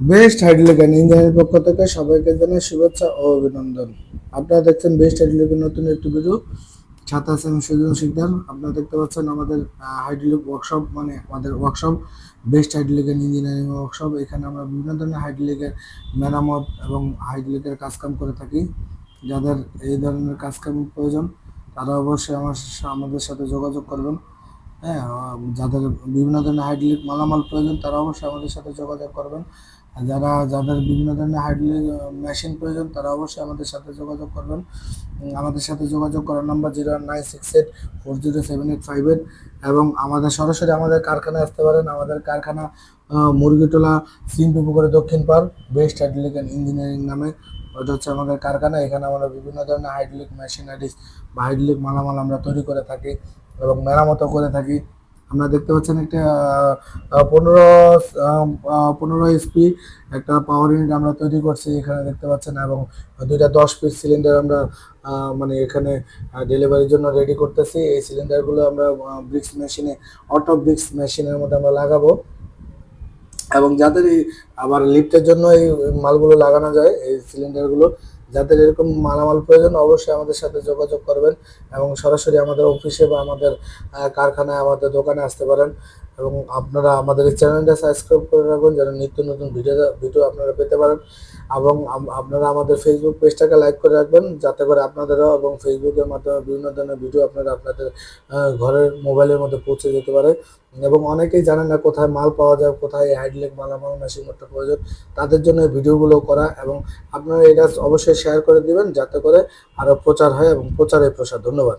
Best হাইড্রোলিকান ইঞ্জিনিয়ারের পক্ষ থেকে সবাইকে জানাই শুভেচ্ছা ও অভিনন্দন। আপনারা দেখছেন বেস্ট হাইড্রোলিকের নতুন একটি ভিডিও ছাতা আছেন সুজন শিকদার আপনারা দেখতে পাচ্ছেন আমাদের হাইড্রোলিক ওয়ার্কশপ মানে আমাদের workshop best hydraulic and engineering workshop এখানে আমরা বিভিন্ন ধরনের হাইড্রোলিকের মেরামত এবং হাইড্রোলিকের কাজকাম করে থাকি। যাদের এই ধরনের কাজকাম প্রয়োজন, তারা অবশ্যই আমার আমাদের সাথে যোগাযোগ করবেন। হ্যাঁ যাদের বিভিন্ন ধরনের হাইড্রোলিক মালামাল প্রয়োজন, তারা অবশ্যই আমাদের সাথে যোগাযোগ করবেন। যারা, যাদের বিভিন্ন ধরনের হাইড্রোলিক মেশিন প্রয়োজন, তারা অবশ্যই আমাদের সাথে যোগাযোগ করবেন। আমাদের সাথে যোগাযোগ করার number zero nine six eight four zero seven eight five eight এবং আমাদের সরাসরি আমাদের কারখানায় আসতে পারেন। আমাদের কারখানা মুরগিটোলা সিনটু পুকুরে দক্ষিণ পার বেস্ট হাইড্রোলিক অ্যান্ড ইঞ্জিনিয়ারিং নামে। ওটা হচ্ছে আমাদের কারখানা। এখানে আমরা বিভিন্ন ধরনের হাইড্রোলিক মেশিনারিজ বা হাইড্রোলিক মালামাল আমরা তৈরি করে থাকি এবং মেরামতও করে থাকি। আমরা দেখতে পাচ্ছেন একটা পনেরো পনেরো এসপি একটা পাওয়ার ইউনিট আমরা তৈরি করছি এখানে দেখতে পাচ্ছেন এবং দুইটা দশ পিস সিলিন্ডার আমরা মানে এখানে ডেলিভারির জন্য রেডি করতেছি। এই সিলিন্ডারগুলো আমরা ব্রিক্স মেশিনে অটো ব্রিক্স মেশিনের মধ্যে আমরা লাগাবো। এবং যাদের এই আবার লিফটের জন্য এই মালগুলো লাগানো যায়, এই সিলিন্ডারগুলো যাদের এরকম মালামাল প্রয়োজন, অবশ্যই আমাদের সাথে যোগাযোগ করবেন এবং সরাসরি আমাদের অফিসে বা আমাদের কারখানায়, আমাদের দোকানে আসতে পারেন এবং আপনারা আমাদের এই চ্যানেলটা সাবস্ক্রাইব করে রাখবেন যেন নিত্য নতুন ভিডিও ভিডিও আপনারা পেতে পারেন। এবং আপনারা আমাদের ফেসবুক পেজটাকে লাইক করে রাখবেন, যাতে করে আপনাদেরও এবং ফেসবুকের মাধ্যমে বিভিন্ন ধরনের ভিডিও আপনারা আপনাদের ঘরের মোবাইলের মধ্যে পৌঁছে যেতে পারে। এবং অনেকেই জানেন না কোথায় মাল পাওয়া যায়, কোথায় হাইড্রোলিক মালামাল মেশিন করতে প্রয়োজন। তাদের জন্য ভিডিওগুলো করা এবং আপনারা এটা অবশ্যই শেয়ার করে দিবেন, যাতে করে আরও প্রচার হয় এবং প্রচারে প্রসার। ধন্যবাদ।